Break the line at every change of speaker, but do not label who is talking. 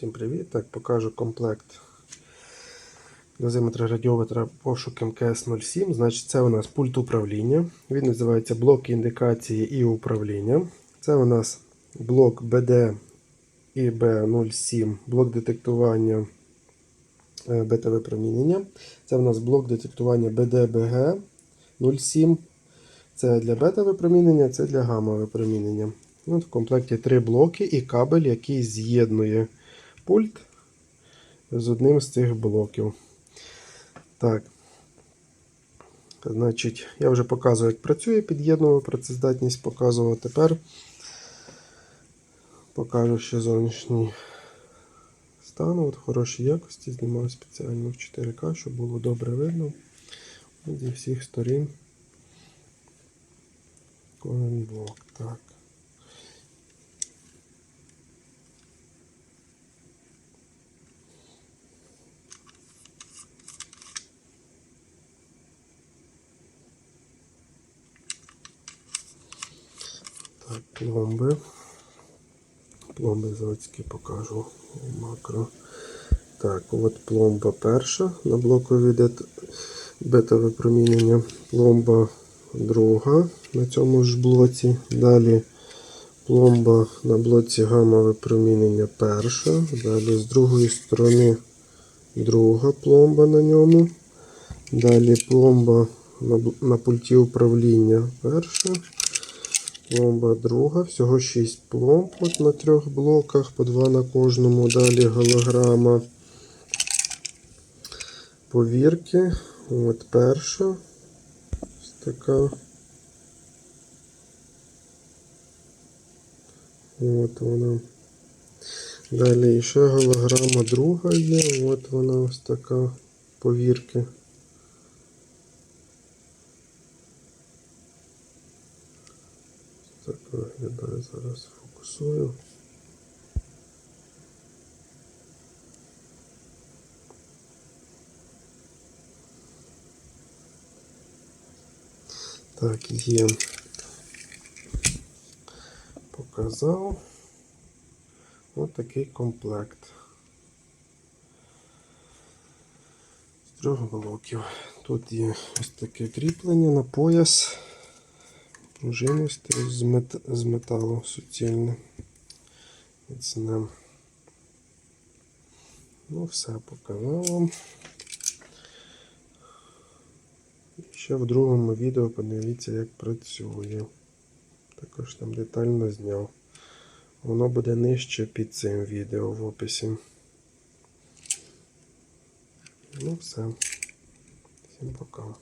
Всім привіт! Так, покажу комплект дозиметра радіометра пошук МКС-07. Значить, це у нас пульт управління. Він називається блок індикації і управління. Це у нас блок BD і B07, блок детектування е, бета-випромінення. Це у нас блок детектування BD-BG 07. Це для бета-випромінення, це для гамма-випромінення. Ну, в комплекті три блоки і кабель, який з'єднує пульт з одним з цих блоків. Так. Значить, я вже показував, як працює, під'єднував працездатність, показував тепер. Покажу ще зовнішній стан. От хорошій якості. Знімав спеціально в 4К, щоб було добре видно. От зі всіх сторін. Кожен блок. Так. Так, пломби. Пломби заводські покажу макро. Так, от пломба перша на блокові бета-випромінення. Пломба друга на цьому ж блоці. Далі пломба на блоці гамма-випромінення перша. Далі з другої сторони друга пломба на ньому. Далі пломба на пульті управління перша. Пломба друга, всього 6 пломб от на трьох блоках, по два на кожному. Далі голограма повірки. От перша. Ось така. От вона. Далі ще голограма друга є. От вона ось така повірки. Так виглядає зараз фокусую. Так, є. Показав. Ось такий комплект. З трьох блоків. Тут є ось таке кріплення на пояс пружинисте з, мет... з металу суцільне. Міцне. Ну, все показав вам. Ще в другому відео подивіться, як працює. Також там детально зняв. Воно буде нижче під цим відео в описі. Ну все. Всім пока.